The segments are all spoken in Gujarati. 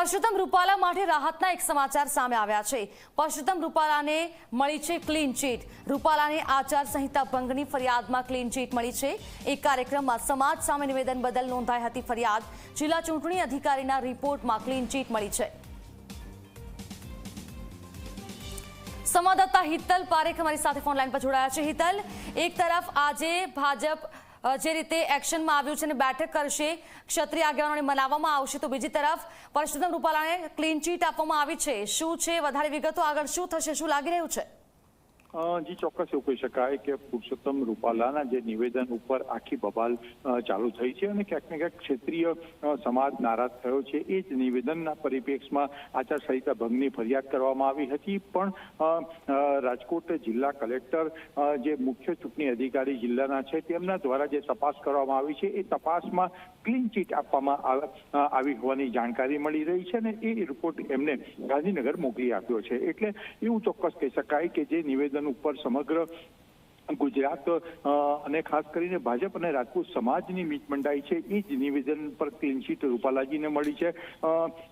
પરસોત્તમ રૂપાલા માટે રાહતના એક સમાચાર સામે આવ્યા છે. પરસોત્તમ રૂપાલાને મળી છે ક્લીન ચીટ રૂપાલાને આચાર સંહિતા ભંગની ફરિયાદમાં ક્લીન ચીટ મળી છે. એક કાર્યક્રમમાં સમાજ સામે નિવેદન બદલ નોંધાઈ હતી ફરિયાદ. જિલ્લા ચૂંટણી અધિકારીના રિપોર્ટમાં ક્લીન ચીટ મળી છે. સંવાદદાતા હિતલ પારેખ અમારી સાથે ફોન લાઈન પર જોડાયા છે. હિતલ, એક તરફ આજે ભાજપ જે રીતે એક્શનમાં આવ્યું છે અને બેઠક કરશે, ક્ષત્રિય આગેવાનોને મનાવવામાં આવશે. તો બીજી તરફ, પરસોત્તમ રૂપાલાને ક્લીન ચીટ આપવામાં આવી છે. શું છે? વધારે વિગતો આગળ શું થશે? શું લાગી રહ્યું છે? જી, ચોક્કસ એવું કહી શકાય કે પુરુષોત્તમ રૂપાલાના જે નિવેદન ઉપર આખી બબાલ ચાલુ થઈ છે અને ક્યાંક ને ક્યાંક ક્ષેત્રીય સમાજ નારાજ થયો છે. એ જ નિવેદનના પરિપ્રેક્ષમાં આચારસંહિતા ભંગની ફરિયાદ કરવામાં આવી હતી. પણ રાજકોટ જિલ્લા કલેક્ટર જે મુખ્ય ચૂંટણી અધિકારી જિલ્લાના છે, તેમના દ્વારા જે તપાસ કરવામાં આવી છે, એ તપાસમાં ક્લીન ચીટ આપવામાં આવી હોવાની જાણકારી મળી રહી છે અને એ રિપોર્ટ એમને ગાંધીનગર મોકલી આપ્યો છે. એટલે એવું ચોક્કસ કહી શકાય કે જે નિવેદન ઉપર સમગ્ર ગુજરાત અને ખાસ કરીને ભાજપ અને રાજપૂત સમાજની મીટ મંડાઈ છે. એ જ નિવેદન પર ક્લીનચીટ રૂપાલાજીને મળી છે.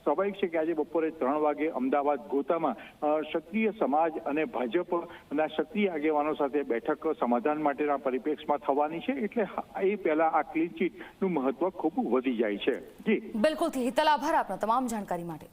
સ્વાભાવિક છે કે આજે બપોરે ત્રણ વાગે અમદાવાદ ગોતામાં ક્ષત્રિય સમાજ અને ભાજપના ક્ષત્રિય આગેવાનો સાથે બેઠક સમાધાન માટેના પરિપ્રેક્ષમાં થવાની છે. એટલે એ પહેલા આ ક્લીન ચીટનું મહત્વ ખૂબ વધી જાય છે. જી. બિલકુલ આભાર આપનો તમામ જાણકારી માટે.